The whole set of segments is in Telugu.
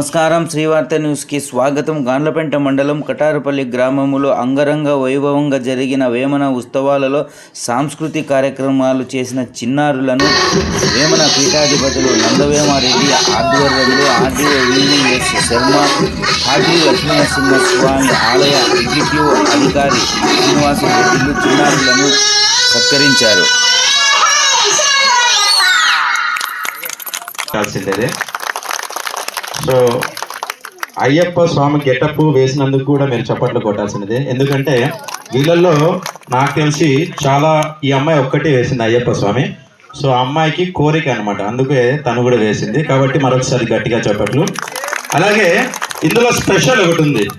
నమస్కారం. శ్రీవార్త న్యూస్కి స్వాగతం. గాండ్లపెంట మండలం కటారుపల్లి గ్రామములో అంగరంగ వైభవంగా జరిగిన వేమన ఉత్సవాలలో సాంస్కృతిక కార్యక్రమాలు చేసిన చిన్నారులను వేమన పీఠాధిపతులు నందవేమారెడ్డి ఆధ్వర్యంలో RDO S Sharma RD Lakshminarasimhaswamy ఆలయ ఎగ్జిక్యూటివ్ అధికారి శ్రీనివాసరెడ్డిలు చిన్నారులను సత్కరించారు. సో అయ్యప్ప స్వామి గెటప్ వేసినందుకు కూడా మీరు చప్పట్లు కొట్టాల్సినదే. ఎందుకంటే వీళ్ళల్లో నాకు తెలిసి చాలా ఈ అమ్మాయి ఒక్కటి వేసింది అయ్యప్ప స్వామి. సో అమ్మాయికి కోరిక అనమాట అందుకే తను కూడా వేసింది. కాబట్టి మరొకసారి గట్టిగా చప్పట్లు. అలాగే ఇందులో స్పెషల్ ఒకటి ఉంది.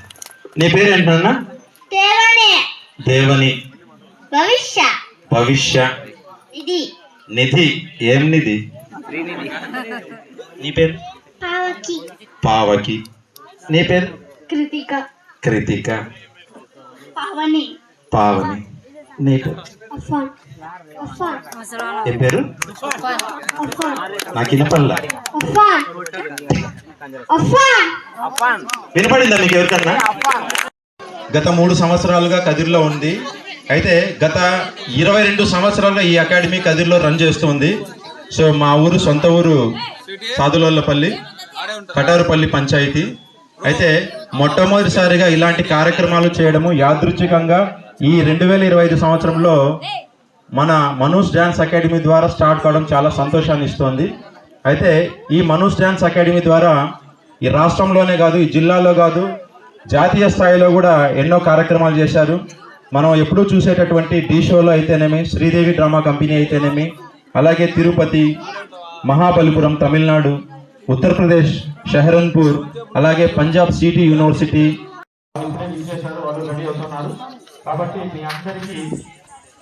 నీ పేరు ఏంటన్నా దేవనే. దేవని. భవిష్య. భవిష్య. ఇది నిధి. ఏం నిధి? నీ పేరు? పావకి. నీ పేరు? కృతిక. కృతిక. పావని. పావని. నీ పేరు ఏ పేరు? నాకు వినపడలా. వినపడిందా మీకు ఎవరికన్నా? గత మూడు సంవత్సరాలుగా కదిర్లో ఉంది. అయితే గత ఇరవై రెండు సంవత్సరాలుగా ఈ అకాడమీ కదిర్లో రన్ చేస్తుంది సో మా ఊరు సొంత ఊరు సాదులపల్లి కటారుపల్లి పంచాయతీ. అయితే మొట్టమొదటిసారిగా ఇలాంటి కార్యక్రమాలు చేయడము యాదృచ్ఛికంగా ఈ రెండు వేల ఇరవై ఐదు సంవత్సరంలో మన మనోజ్ డ్యాన్స్ అకాడమీ ద్వారా స్టార్ట్ కావడం చాలా సంతోషాన్ని ఇస్తోంది. అయితే ఈ మనోజ్ డ్యాన్స్ అకాడమీ ద్వారా ఈ రాష్ట్రంలోనే కాదు ఈ జిల్లాలో కాదు జాతీయ స్థాయిలో కూడా ఎన్నో కార్యక్రమాలు చేశారు. మనం ఎప్పుడూ చూసేటటువంటి టీ షోలో అయితేనేమి శ్రీదేవి డ్రామా కంపెనీ అయితేనేమి అలాగే తిరుపతి మహాబలిపురం తమిళనాడు ఉత్తరప్రదేశ్ షెహరన్పూర్ అలాగే పంజాబ్ సిటీ యూనివర్సిటీ. చేశారు వాళ్ళు రెడీ అవుతున్నారు కాబట్టి మీ అందరికీ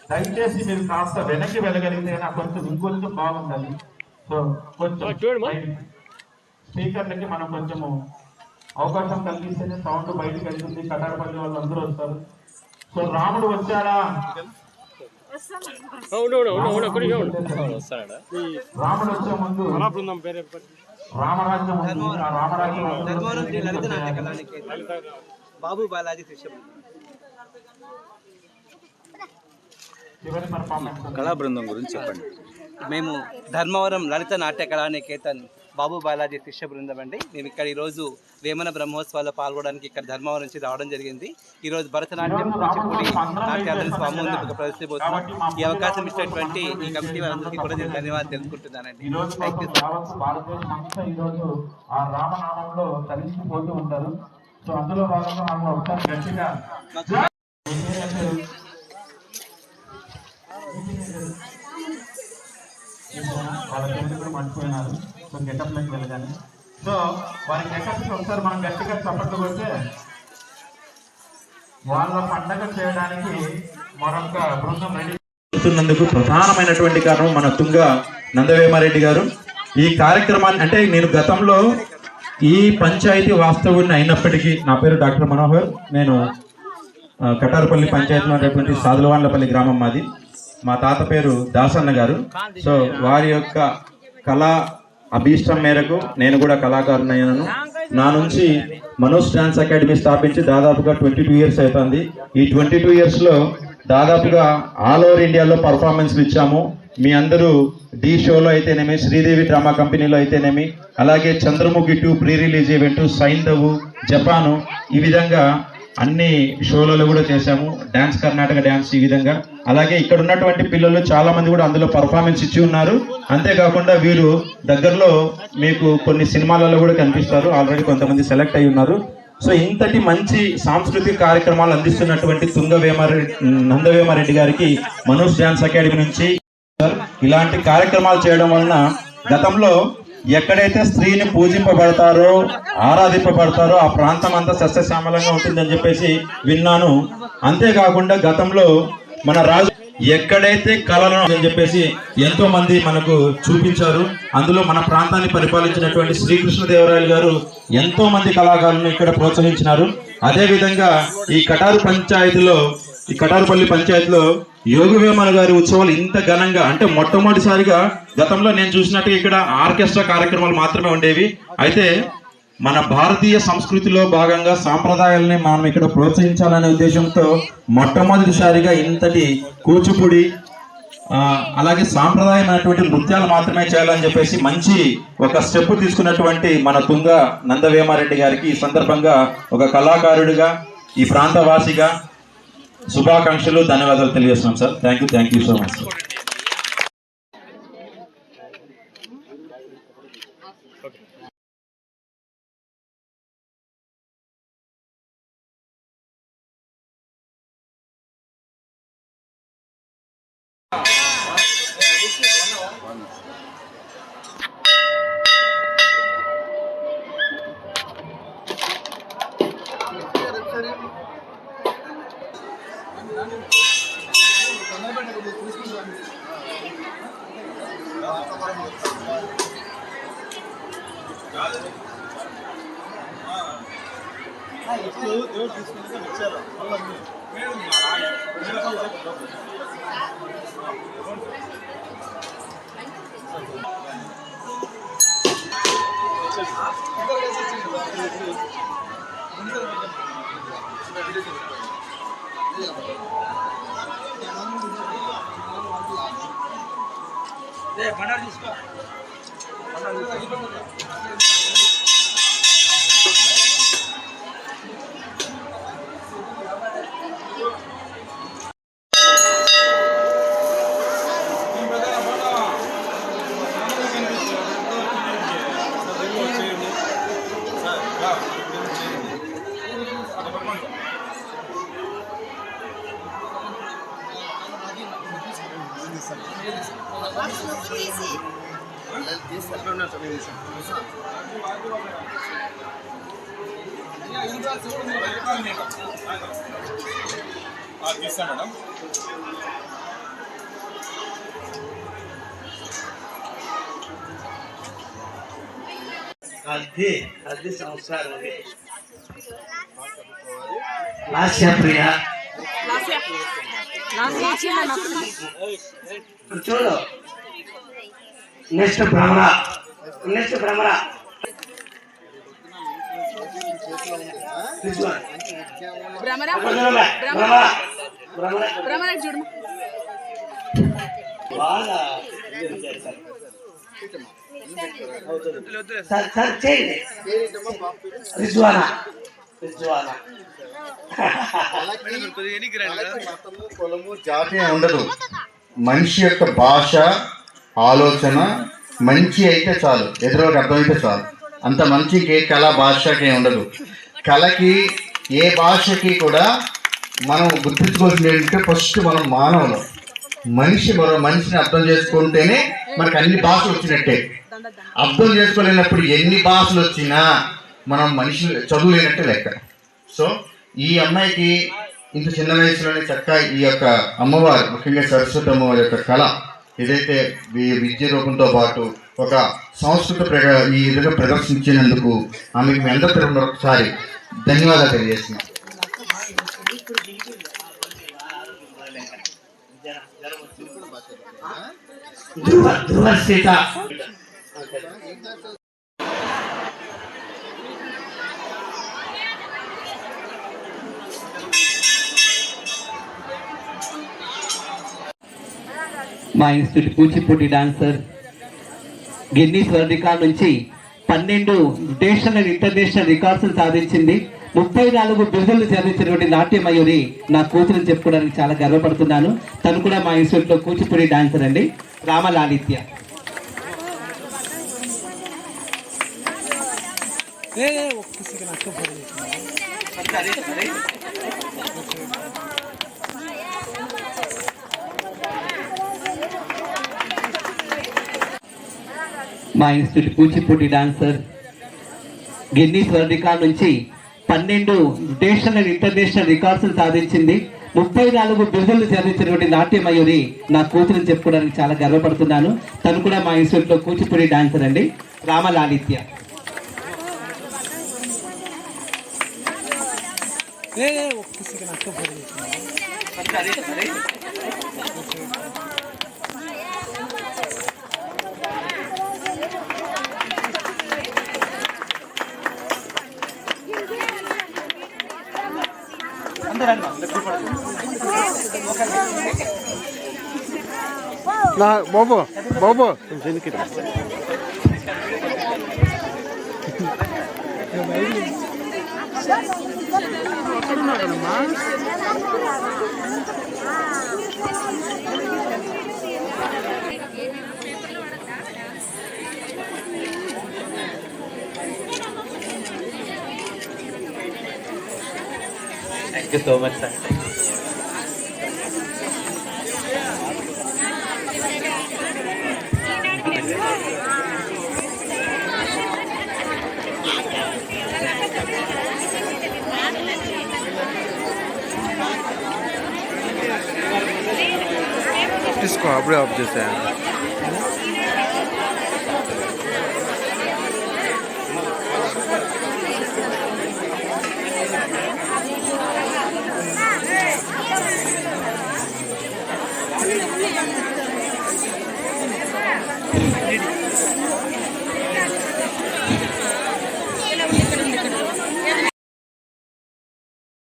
దయచేసి మీరు కాస్త వెనక్కి వెళ్ళగలిగితే నాకు కొంచెం ఇంకొంచెం బాగుండాలి సో కొంచెం స్పీకర్లకి మనం కొంచెము అవకాశం కలిగిస్తేనే సౌండ్ బయటకు వెళ్తుంది కటారపల్లి వాళ్ళు అందరూ వస్తారు. సో రాముడు వచ్చాడా? రాముడు వచ్చే ముందు రామరాజ్యం ఉంది. ఆ రామరాజ్యం బాబు బాలాజీ కళా బృందం గురించి చెప్పండి. మేము ధర్మవరం లలిత నాట్య కళానికేతన్ బాబు బాలాజీ శిష్య బృందం అండి. మేము ఇక్కడ ఈరోజు వేమన బ్రహ్మోత్సవాల్లో పాల్గొనడానికి ఇక్కడ ధర్మవరం నుంచి రావడం జరిగింది. ఈరోజు భరతనాట్యం కూచిపూడి నాట్యాలను స్వామి ముందు ప్రదర్శిపోతున్నాం ఈ అవకాశం ఇచ్చినటువంటి ఈ కమిటీ వారందరికీ కూడా నేను ధన్యవాదాలు థ్యాంక్ యూ ఆ రామనామంలో ఉంటారు. సో అందులో భాగంగా మనం ఒకసారి గట్టిగా? వాళ్ళ కూడా మర్చిపోయినారు. సో గెటప్లోకి వెళ్ళగానే. సో వారి గెటప్కి ఒకసారి మనం గట్టిగా చప్పట్లు కొడితే వాళ్ళ పండగ చేయడానికి మరొక బృందం రెడీ చేస్తున్నందుకు ప్రధానమైనటువంటి కారణం మన తుంగ నందవేమారెడ్డి గారు. ఈ కార్యక్రమాన్ని అంటే నేను గతంలో ఈ పంచాయతీ వాస్తవుని అయినప్పటికీ నా పేరు డాక్టర్ మనోహర్. నేను కటారుపల్లి పంచాయతీలో ఉన్నటువంటి సాదులవాండ్లపల్లి గ్రామం మాది. మా తాత పేరు దాసన్న గారు. సో వారి యొక్క కళా అభీష్టం మేరకు నేను కూడా కళాకారునైనాను నా నుంచి మనోజ్ డాన్స్ అకాడమీ స్థాపించి దాదాపుగా ట్వంటీ టూ ఇయర్స్ అవుతుంది. ఈ ట్వంటీ టూ ఇయర్స్లో దాదాపుగా ఆల్ ఓవర్ ఇండియాలో పర్ఫార్మెన్స్లు ఇచ్చాము. మీ అందరూ డి షోలో అయితేనేమి శ్రీదేవి డ్రామా కంపెనీలో అయితేనేమి అలాగే Chandramukhi two pre release event Saindhav Japan ఈ విధంగా అన్ని షోలలో కూడా చేశాము. డ్యాన్స్ కర్ణాటక డ్యాన్స్ ఈ విధంగా. అలాగే ఇక్కడ ఉన్నటువంటి పిల్లలు చాలా మంది కూడా అందులో పర్ఫార్మెన్స్ ఇచ్చి ఉన్నారు. అంతేకాకుండా వీరు దగ్గరలో మీకు కొన్ని సినిమాలలో కూడా కనిపిస్తారు. ఆల్రెడీ కొంతమంది సెలెక్ట్ అయి ఉన్నారు. సో ఇంతటి మంచి సాంస్కృతిక కార్యక్రమాలు అందిస్తున్నటువంటి తుంగవేమారెడ్డి నందవేమారెడ్డి గారికి మనోజ్ డ్యాన్స్ అకాడమీ నుంచి ఇలాంటి కార్యక్రమాలు చేయడం వలన గతంలో ఎక్కడైతే స్త్రీని పూజింపబడతారో ఆరాధింపబడతారో ఆ ప్రాంతం అంతా సస్యశ్యామలంగా ఉంటుందని చెప్పేసి విన్నాను. అంతేకాకుండా గతంలో మన రాజు ఎక్కడైతే కళలను అని చెప్పేసి ఎంతో మంది మనకు చూపించారు. అందులో మన ప్రాంతాన్ని పరిపాలించినటువంటి శ్రీకృష్ణదేవరాయలు గారు ఎంతో మంది కళాకారులను ఇక్కడ ప్రోత్సహించినారు. అదేవిధంగా ఈ కటారు పంచాయతీలో ఈ కటారుపల్లి పంచాయతీలో యోగవేమన గారి ఉత్సవాలు ఇంత ఘనంగా అంటే మొట్టమొదటిసారిగా గతంలో నేను చూసినట్టు ఇక్కడ ఆర్కెస్ట్రా కార్యక్రమాలు మాత్రమే ఉండేవి. అయితే మన భారతీయ సంస్కృతిలో భాగంగా సాంప్రదాయాలని మనం ఇక్కడ ప్రోత్సహించాలనే ఉద్దేశంతో మొట్టమొదటిసారిగా ఇంతటి కూచిపూడి అలాగే సాంప్రదాయమైనటువంటి నృత్యాలు మాత్రమే చేయాలని చెప్పేసి మంచి ఒక స్టెప్ తీసుకున్నటువంటి మన తుంగ నందవేమారెడ్డి గారికి ఈ సందర్భంగా ఒక కళాకారుడిగా ఈ ప్రాంతవాసిగా శుభాకాంక్షలు ధన్యవాదాలు తెలియజేస్తున్నాం sir. Thank you thank you so much ఎవరు తీసుకుంటే వచ్చారు వాళ్ళందరూ ఇంటర్ బండారు తీసుకో. అది అది సంస్కారం అది లాస్యప్రియ చూడు నెక్స్ట్ భ్రమర నెక్స్ట్ భ్రమర భ్రమర? భ్రమర? భ్రమర? భ్రమర? చూడు బాగా సార్ సార్ చేయండి. రిజ్వానా? రిజ్వానా? మతము కులము జాతి అని ఉండదు మనిషి యొక్క భాష ఆలోచన మంచి అయితే చాలు. ఎదురోకి అర్థమైతే చాలు. అంత మంచికి కళ భాషకి ఉండదు. కళకి ఏ భాషకి కూడా మనం గుర్తించుకోవాల్సింది ఏంటంటే ఫస్ట్ మనం మానవులు. మనిషి మరో మనిషిని అర్థం చేసుకుంటేనే మనకు అన్ని భాషలు వచ్చినట్టే. అర్థం చేసుకోలేనప్పుడు ఎన్ని భాషలు వచ్చినా మనం మనిషి చదువులేనట్టే లెక్క. సో ఈ అమ్మాయికి ఇంత చిన్న వయసులోనే చక్క ఈ యొక్క అమ్మవారు ముఖ్యంగా సరస్వతి అమ్మవారి యొక్క కళ ఏదైతే విద్య రూపంతో పాటు ఒక సంస్కృత ప్రగ ఈ విధంగా ప్రదర్శించినందుకు ఆమెకు మీ అందరి ఒకసారి ధన్యవాదాలు తెలియజేస్తున్నాం. ధ్రువ ధ్రువ మా institute Kuchipudi dancer Guinness world record నుంచి పన్నెండు నేషనల్ ఇంటర్నేషనల్ రికార్డ్స్ సాధించింది. ముప్పై నాలుగు బిరుదులు సాధించినటువంటి నాట్యమయూరి నా కూతురు చెప్పుకోవడానికి చాలా గర్వపడుతున్నాను. తను కూడా మా ఇన్స్టిట్యూట్లో కూచిపూడి డాన్సర్ అండి. రామలాలిత్య. మా institute Kuchipudi dancer Guinness world record నుంచి పన్నెండు నేషనల్ ఇంటర్నేషనల్ రికార్డ్స్ సాధించింది. ముప్పై నాలుగు బిరుదులు సాధించినటువంటి నాట్యమయూరి నా కూతురు చెప్పుకోవడానికి చాలా గర్వపడుతున్నాను. తను కూడా మా ఇన్స్టిట్యూట్లో కూచిపూడి డాన్సర్ అండి. రామలాలిత్య. బాబు బాబు దీనికి thank you so much sir తీసుకో అప్పుడే ఆఫ్ చేసా One.